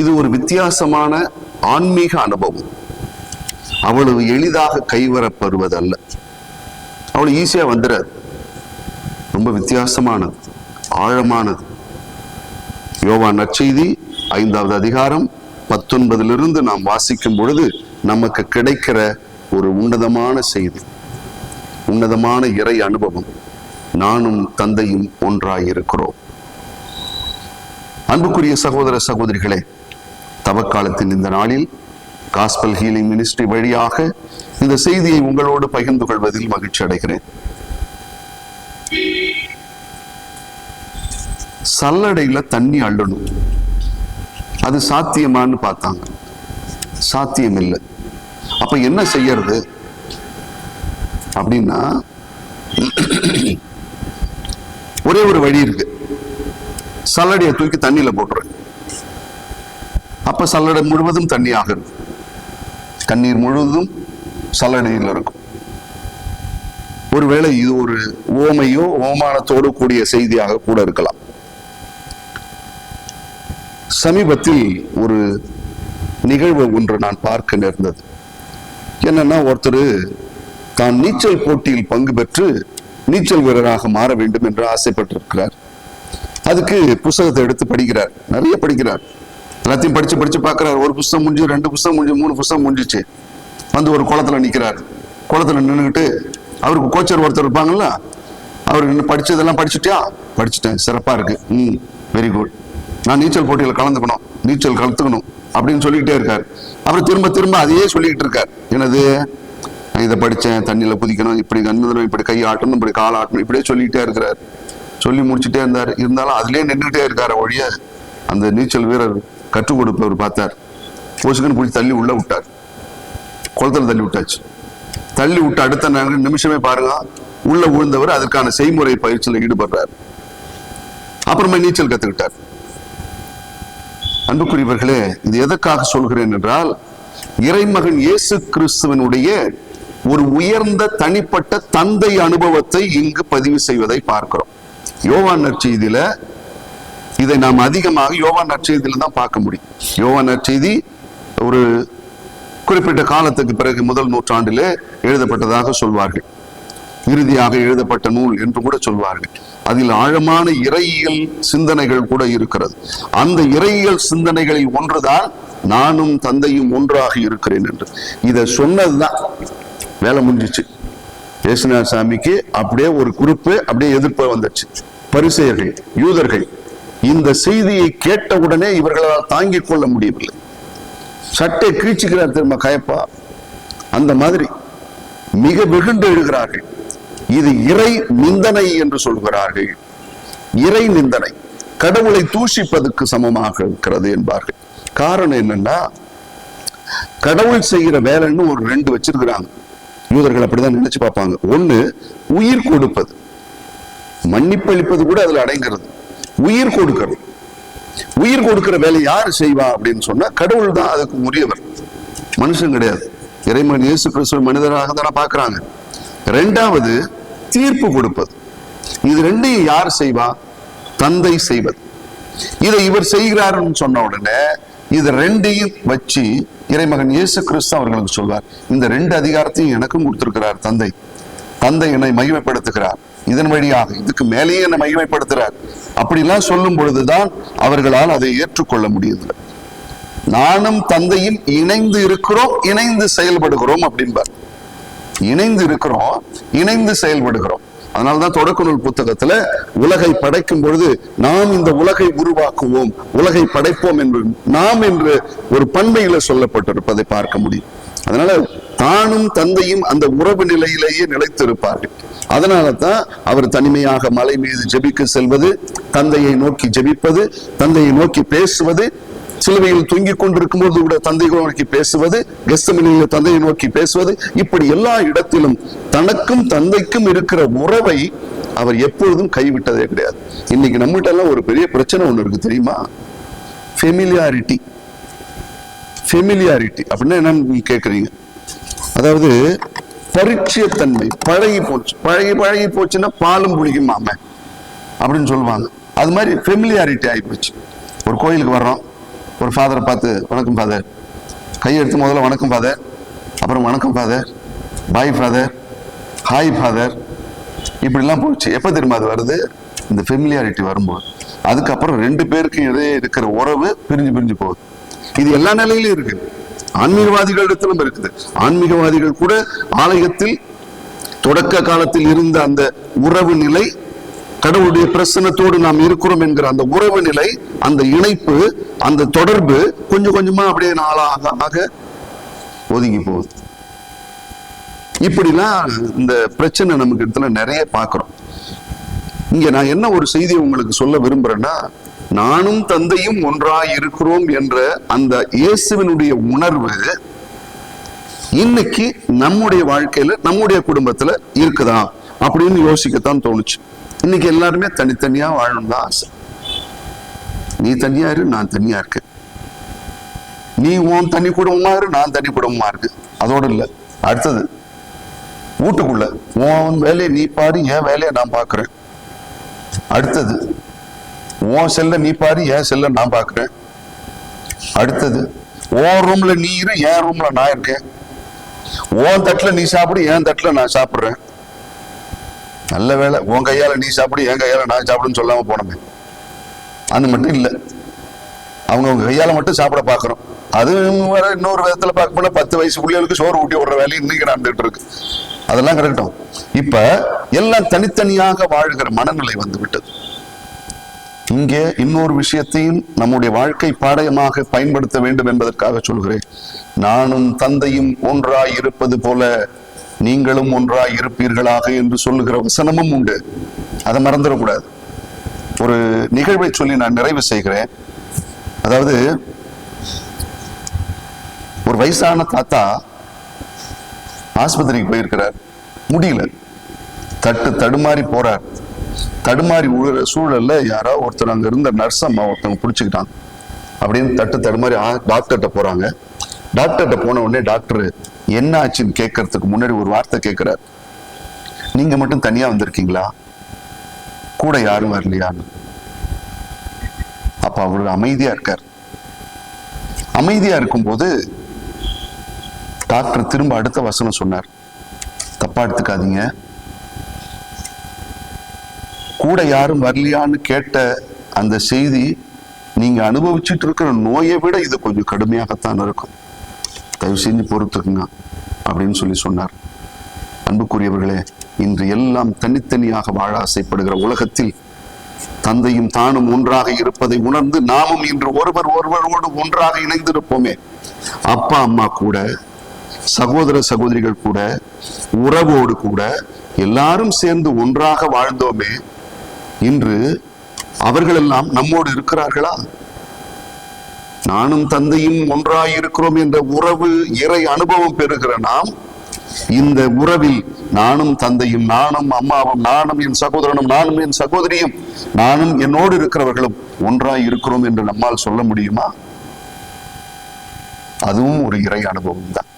இது ஒரு வித்தியாசமான ஆன்மீக அனுபவம். அவ்வளவு எளிதாக கைவரப்படுவதல்ல. அவ்வளவு ஈஸியாக வந்துடாது ரொம்ப வித்தியாசமானது ஆழமானது. யோகா நற்செய்தி ஐந்தாவது அதிகாரம் பத்தொன்பதிலிருந்து நாம் வாசிக்கும் பொழுது நமக்கு கிடைக்கிற ஒரு உன்னதமான செய்தி உன்னதமான இறை அனுபவம். நானும் தந்தையும் ஒன்றாயிருக்கிறோம். அன்புக்குரிய சகோதர சகோதரிகளே தவக்காலத்தின் இந்த நாளில் காஸ்பல் ஹீலிங் மினிஸ்ட்ரி வழியாக இந்த செய்தியை உங்களோடு பகிர்ந்து கொள்வதில் மகிழ்ச்சி அடைகிறேன். சல்லடையில தண்ணி அள்ளணும். அது சாத்தியமான்னு பார்த்தாங்க. சாத்தியம் இல்லை அப்ப என்ன செய்யறது? அப்படின்னா ஒரே ஒரு வழி இருக்கு. சல்லடையை தூக்கி தண்ணியில போட்டுரு அப்ப சல்லடை முழுவதும் தண்ணி இருக்கும். கண்ணீர் முழுவதும் சல்லடையில் இருக்கும். ஒருவேளை இது ஒரு ஓமையோ ஓமானத்தோடு கூடிய செய்தியாக கூட இருக்கலாம். சமீபத்தில் ஒரு நிகழ்வு ஒன்று நான் பார்க்க நேர்ந்தது. என்னன்னா ஒருத்தர் தான் நீச்சல் போட்டியில் பங்கு பெற்று நீச்சல் வீரராக மாற வேண்டும் என்று ஆசைப்பட்டிருக்கிறார். அதுக்கு புஸ்தகத்தை எடுத்து படிக்கிறார். நிறைய படிக்கிறார். எல்லாத்தையும் படிச்சு படிச்சு பார்க்கிறார். ஒரு புஸ்தகம் முடிஞ்சு ரெண்டு புஸ்தகம் முடிஞ்சு மூணு புஸ்தகம் முடிஞ்சிச்சு. வந்து ஒரு குளத்துல நிற்கிறாரு குளத்துல நின்றுக்கிட்டு அவருக்கு கோச்சர் ஒருத்தர் இருப்பாங்கல்ல அவர் என்ன படிச்சதெல்லாம் படிச்சுட்டியா? படிச்சுட்டேன். சிறப்பா இருக்கு. ம் வெரி குட் நான் நீச்சல் போட்டியில் கலந்துக்கணும். நீச்சல் கலந்துக்கணும் அப்படின்னு சொல்லிக்கிட்டே இருக்கார். அவர் திரும்ப திரும்ப அதையே சொல்லிக்கிட்டு இருக்கார். என்னது? இதை படித்தேன் தண்ணியில் குதிக்கணும் இப்படி கண்ணுதலும் இப்படி கை ஆட்டணும் இப்படி கால் ஆட்டணும் இப்படியே சொல்லிக்கிட்டே இருக்கிறார் சொல்லி முடிச்சுட்டே இருந்தார். இருந்தாலும் அதுலேயே நின்றுக்கிட்டே இருக்கார் ஒழிய அந்த நீச்சல் வீரர் கற்றுக் கொடுப்பவர் பார்த்தார். போசுக்குன்னு பிடிச்சி தள்ளி உள்ள விட்டார். குளத்தில் தள்ளி விட்டாச்சு. தள்ளி விட்டு அடுத்த நாங்கள் நிமிஷமே பாருங்க. உள்ள விழுந்தவர் அதற்கான செய்முறை பயிற்சியில் ஈடுபடுறார். அப்புறமா நீச்சல் கத்துக்கிட்டார். அன்புக்குரியவர்களே இது எதற்காக சொல்கிறேன் என்றால் இறைமகன் இயேசு கிறிஸ்துவனுடைய ஒரு உயர்ந்த தனிப்பட்ட தந்தை அனுபவத்தை இங்கு பதிவு செய்வதை பார்க்கிறோம். யோவான் நற்செய்தியில இதை நாம் அதிகமாக யோவான் நற்செய்தியில் தான் பார்க்க முடியும். யோவான் நற்செய்தி ஒரு குறிப்பிட்ட காலத்துக்கு பிறகு முதல் நூற்றாண்டிலே எழுதப்பட்டதாக சொல்வார்கள். இறுதியாக எழுதப்பட்ட நூல் என்று கூட சொல்வார்கள். அதில் ஆழமான இறையியல் சிந்தனைகள் கூட இருக்கிறது. அந்த இறையியல் சிந்தனைகளில் ஒன்றுதான் நானும் தந்தையும் ஒன்றாக இருக்கிறேன் என்று. இதை சொன்னதுதான். வேலை முடிஞ்சிச்சு. ஏசுநாத சாமிக்கு அப்படியே ஒரு குறிப்பு அப்படியே எதிர்ப்பு வந்துச்சு. பரிசெயர்கள் யூதர்கள் இந்த செய்தியை கேட்டவுடனே இவர்களால் தாங்கிக் கொள்ள முடியவில்லை. சட்டை கீழ்ச்சிக்கிறார் திரும்ப கயப்பா? அந்த மாதிரி மிக வெகுண்டு எழுகிறார்கள். இது இறை நிந்தனை என்று சொல்கிறார்கள். இறை நிந்தனை. கடவுளை தூஷிப்பதற்கு சமமாக இருக்கிறது என்பார்கள். காரணம் என்னன்னா கடவுள் செய்கிற வேலைன்னு ஒரு ரெண்டு வச்சிருக்கிறாங்க. யூதர்கள் அப்படிதான் நினைச்சு பார்ப்பாங்க. ஒண்ணு உயிர் கொடுப்பது. மன்னிப்பளிப்பது கூட அதுல அடங்கிறது. உயிர் கொடுக்கணும். உயிர் கொடுக்கிற வேலை யார் செய்வா அப்படின்னு சொன்னா கடவுள் தான் அதுக்கு உரியவர். மனுஷன் கிடையாது. இறைமன் இயேசு கிறிஸ்துவ மனிதராக தானே பார்க்கறாங்க. ரெண்டாவது தீர்ப்பு கொடுப்பது. இது ரெண்டையும் யார் செய்வா? தந்தை செய்வது. இதை இவர் செய்கிறாருன்னு சொன்ன உடனே இது ரெண்டையும் வச்சு இறைமகன் இயேசு கிறிஸ்து அவர்களுக்கு சொல்வார் இந்த ரெண்டு அதிகாரத்தையும் எனக்கும் கொடுத்திருக்கிறார் தந்தை. தந்தை என்னை மகிமைப்படுத்துகிறார். இதன் வழியாக இதுக்கு மேலேயே என்னை மகிமைப்படுத்துறார். அப்படிலாம் சொல்லும் பொழுதுதான் அவர்களால் அதை ஏற்றுக்கொள்ள முடியவில்லை நானும் தந்தையும் இணைந்து இருக்கிறோம் இணைந்து செயல்படுகிறோம் அப்படின்பார் இணைந்து இருக்கிறோம் இணைந்து செயல்படுகிறோம். அதனால்தான் தொடக்க நூல் புத்தகத்துல உலகை படைக்கும் பொழுது நாம் இந்த உலகை உருவாக்குவோம் உலகை படைப்போம் என்று நாம் என்று ஒரு பண்பையில சொல்லப்பட்டிருப்பதை பார்க்க முடியும். அதனால தானும் தந்தையும் அந்த உறவு நிலையிலேயே நிலைத்திருப்பார்கள். அதனால தான் அவர் தனிமையாக மலை மீது ஜெபிக்க செல்வது தந்தையை நோக்கி ஜெபிப்பது தந்தையை நோக்கி பேசுவது சிலுவையில் தூங்கிக் கொண்டிருக்கும் போது கூட தந்தையை நோக்கி பேசுவது கெஸ்தமனியில் தந்தையை நோக்கி பேசுவது இப்படி எல்லா இடத்திலும் தனக்கும் தந்தைக்கும் இருக்கிற உறவை அவர் எப்பொழுதும் கைவிட்டதே கிடையாது. இன்னைக்கு நம்மகிட்ட எல்லாம் ஒரு பெரிய பிரச்சனை ஒன்று இருக்கு தெரியுமா? ஃபெமிலியாரிட்டி ஃபெமிலியாரிட்டி அப்படின்னா என்னன்னு நீங்க கேட்குறீங்க அதாவது பரிச்சயத்தன்மை. பழகி போச்சு. பழகி பழகி போச்சுன்னா பாலும் புளிக்கும் அப்படின்னு சொல்லுவாங்க. அது மாதிரி ஃபெமிலியாரிட்டி ஆகி போச்சு. ஒரு கோயிலுக்கு வர்றோம். ஒரு ஃபாதரை பார்த்து வணக்கம் ஃபாதர் கையெடுத்து முதல்ல வணக்கம் ஃபாதர் அப்புறம் வணக்கம் father bye father hi father இப்படிலாம் போச்சு. எப்போ தெரியுமா அது வருது? இந்த ஃபெமிலியாரிட்டி வரும்போது. அதுக்கப்புறம் ரெண்டு பேருக்கு இடையே இருக்கிற உறவு பிரிஞ்சு பிரிஞ்சு போகுது. இது எல்லா நிலையிலும் இருக்குது ஆன்மீகவாதிகளிடத்திலும் இருக்குது. ஆன்மீகவாதிகள் கூட ஆலயத்தில் தொடக்க காலத்தில் இருந்த அந்த உறவு நிலை கடவுளுடைய பிரசனத்தோடு நாம் இருக்கிறோம் என்கிற அந்த உறவு நிலை அந்த இணைப்பு அந்த தொடர்பு கொஞ்சம் கொஞ்சமா அப்படியே நாளாக ஆக ஒதுங்கி போகுது. இப்படிலாம் இந்த பிரச்சனை நமக்கு இடத்துல நிறைய பார்க்குறோம். இங்க நான் என்ன ஒரு செய்தி உங்களுக்கு சொல்ல விரும்புறேன்னா நானும் தந்தையும் ஒன்றாய் இருக்கிறோம் என்ற அந்த இயேசுவினுடைய உணர்வு இன்னைக்கு நம்முடைய வாழ்க்கையில நம்முடைய குடும்பத்துல இருக்குதா அப்படின்னு யோசிக்கத்தான் தோணுச்சு. இன்னைக்கு எல்லாருமே தனித்தனியா வாழணும் தான் ஆசை. நீ தனியா இரு நான் தனியா இருக்கேன். நீ உன் தனி குடும்பமா இரு நான் தனி குடும்பமா இருக்கு அதோட இல்ல. அடுத்தது வீட்டுக்குள்ள உன் வேலையை நீ பாரு என் வேலையை நான் பாக்குறேன் அடுத்தது உன் செல்ல நீ பாரு என் செல்ல நான் பாக்குறேன் அடுத்தது உன் ரூம்ல நீ இரு என் ரூம்ல நான் இருக்கேன். உன் தட்டுல நீ சாப்பிடு என் தட்டுல நான் சாப்பிடுறேன். நல்ல வேலை உன் கையால நீ சாப்பிடு என் கையால நான் சாப்பிடுன்னு சொல்லாம போனமே. அது மட்டும் இல்லை. அவங்க அவங்க கையால மட்டும் சாப்பிட பாக்குறோம் அது வேற இன்னொரு விதத்துல பார்க்க போனா பத்து வயசு பிள்ளைகளுக்கு சோறு ஊட்டி விடுற வேலையை இன்னைக்கு நடந்துட்டு இருக்கு. அதெல்லாம் கிடக்கட்டும். இப்ப எல்லாம் தனித்தனியாக வாழ்கிற மனநிலை வந்து விட்டது. இங்கே இன்னொரு விஷயத்தையும் நம்முடைய வாழ்க்கை பாடயமாக பயன்படுத்த வேண்டும் என்பதற்காக சொல்கிறேன். நானும் தந்தையும் ஒன்றாய் இருப்பது போல நீங்களும் ஒன்றாய் இருப்பீர்களாக என்று சொல்லுகிற வசனமும் உண்டு. அதை மறந்துடக்கூடாது. ஒரு நிகழ்வை சொல்லி நான் நிறைவு செய்கிறேன். அதாவது ஒரு வயசான தாத்தா ஆஸ்பத்திரிக்கு போயிருக்கிறார். முடியல. தட்டு தடுமாறி போறார். தடுமாறி உழுற சூழல்ல யாரோ ஒருத்தர் அங்க இருந்த நர்ஸ் அம்மா ஒருத்தவங்க பிடிச்சிக்கிட்டாங்க. அப்படின்னு தட்டு தடுமாறி ஆ- டாக்டர்கிட்ட போறாங்க. டாக்டர்கிட்ட போன உடனே டாக்டர் என்ன ஆச்சுன்னு கேட்கறதுக்கு முன்னாடி ஒரு வார்த்தை கேட்கிறார் நீங்க மட்டும் தனியா வந்திருக்கீங்களா? கூட யாரும் வரலையான்னு அப்ப அவரு அமைதியா இருக்கார். அமைதியா இருக்கும்போது டாக்டர் திரும்ப அடுத்த வசனம் சொன்னார். தப்பா எடுத்துக்காதீங்க. கூட யாரும் வரலையான்னு கேட்ட அந்த செய்தி நீங்க அனுபவிச்சுட்டு இருக்கிற நோயை விட இது கொஞ்சம் கடுமையாகத்தான் இருக்கும். தயவு செஞ்சு பொறுத்துக்குங்க அப்படின்னு சொல்லி சொன்னார். அன்புக்குரியவர்களே இன்று எல்லாம் தனித்தனியாக வாழ ஆசைப்படுகிற உலகத்தில் தந்தையும் தானும் ஒன்றாக இருப்பதை உணர்ந்து நாமும் இன்று ஒருவர் ஒருவரோடு ஒன்றாக இணைந்திருப்போமே. அப்பா அம்மா கூட சகோதர சகோதரிகள் கூட உறவோடு கூட எல்லாரும் சேர்ந்து ஒன்றாக வாழ்ந்தோமே இன்று அவர்களெல்லாம் நம்மோடு இருக்கிறார்களா? நானும் தந்தையும் ஒன்றாயிருக்கிறோம் என்ற உறவு இறை அனுபவம் பெறுகிற நாம் இந்த உறவில் நானும் தந்தையும் நானும் அம்மாவும் நானும் என் சகோதரனும் நானும் என் சகோதரியும் நானும் என்னோடு இருக்கிறவர்களும் ஒன்றாய் இருக்கிறோம் என்று நம்மால் சொல்ல முடியுமா? அதுவும் ஒரு இறை அனுபவம் தான்